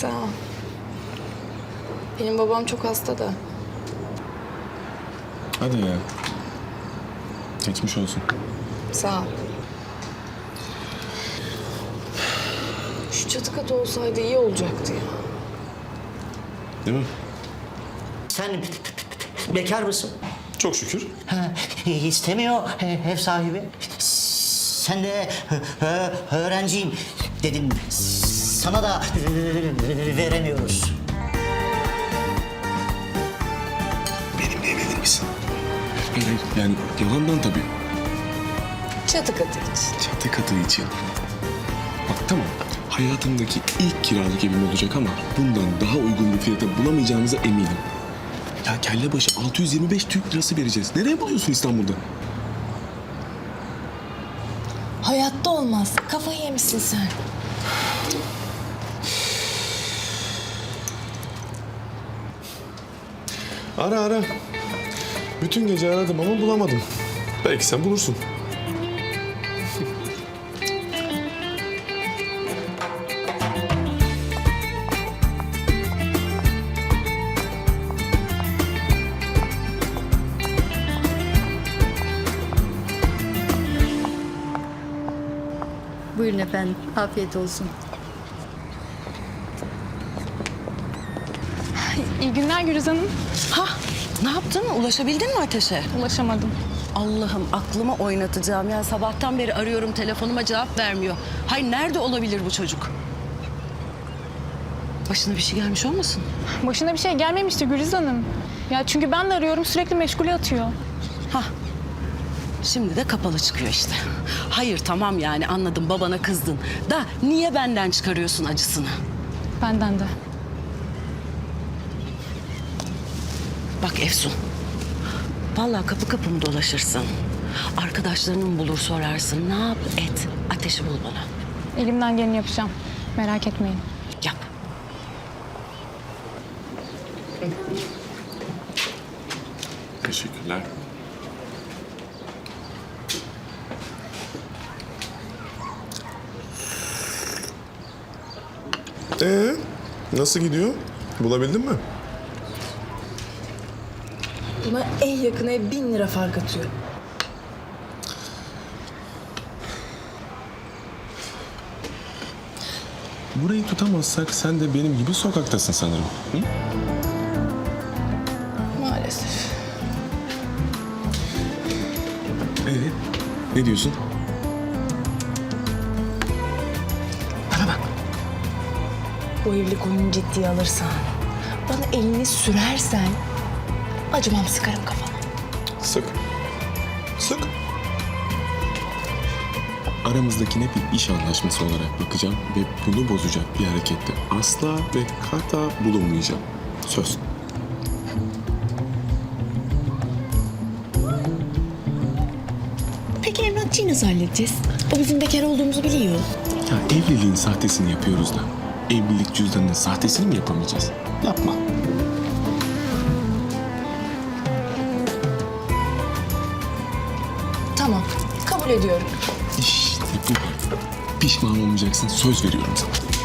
Sağ ol. Benim babam çok hasta da. Hadi ya. Geçmiş olsun. Sağ ol. Şu çatı katı olsaydı iyi olacaktı ya. Değil mi? Sen bekar mısın? Çok şükür. Ha, istemiyor ev sahibi. Sen de ö- öğrenciyim dedin. Sana da veremiyoruz. Benimle evlenir misin? Hayır. Yani yalandan tabii. Çatı katı için. Çatı katı için. Bak tamam. Hayatımdaki ilk kiralık evim olacak ama bundan daha uygun bir fiyata bulamayacağımıza eminim. Ya kelle başı 625 Türk lirası vereceğiz. Nereye buluyorsun İstanbul'da? Hayatta olmaz. Kafayı yemişsin sen. Ara ara. Bütün gece aradım ama bulamadım. Belki sen bulursun. Buyurun efendim. Afiyet olsun. İyi günler Gürüz Hanım. Ha, ne yaptın? Ulaşabildin mi ateşe? Ulaşamadım. Allah'ım aklımı oynatacağım. Yani sabahtan beri arıyorum telefonuma cevap vermiyor. Hay nerede olabilir bu çocuk? Başına bir şey gelmiş olmasın? Başına bir şey gelmemişti Gürüz Hanım. Ya çünkü ben de arıyorum sürekli meşgule atıyor. Ha. Şimdi de kapalı çıkıyor işte. Hayır tamam yani anladım babana kızdın. Da niye benden çıkarıyorsun acısını? Benden de. Bak Efsun. Vallahi kapı kapı mı dolaşırsın? Arkadaşlarını bulur sorarsın? Ne yap et. Ateşi bul bana. Elimden geleni yapacağım. Merak etmeyin. Yap. Teşekkürler. Ee, nasıl gidiyor? Bulabildin mi? Buna en yakın ev bin lira fark atıyor. Burayı tutamazsak sen de benim gibi sokaktasın sanırım. Hı? Maalesef. Ee, ne diyorsun? Bana bak. Bu evlilik oyunu ciddiye alırsan, bana elini sürersen acımam sıkarım kafana. Sık. Sık. Aramızdakine bir iş anlaşması olarak bakacağım ve bunu bozacak bir harekette asla ve kata bulunmayacağım. Söz. Peki emlakçıyı nasıl halledeceğiz? O bizim bekar olduğumuzu biliyor. Ya evliliğin sahtesini yapıyoruz da evlilik cüzdanının sahtesini mi yapamayacağız? Yapma. Kabul ediyorum. İşte bu. Pişman olmayacaksın söz veriyorum sana.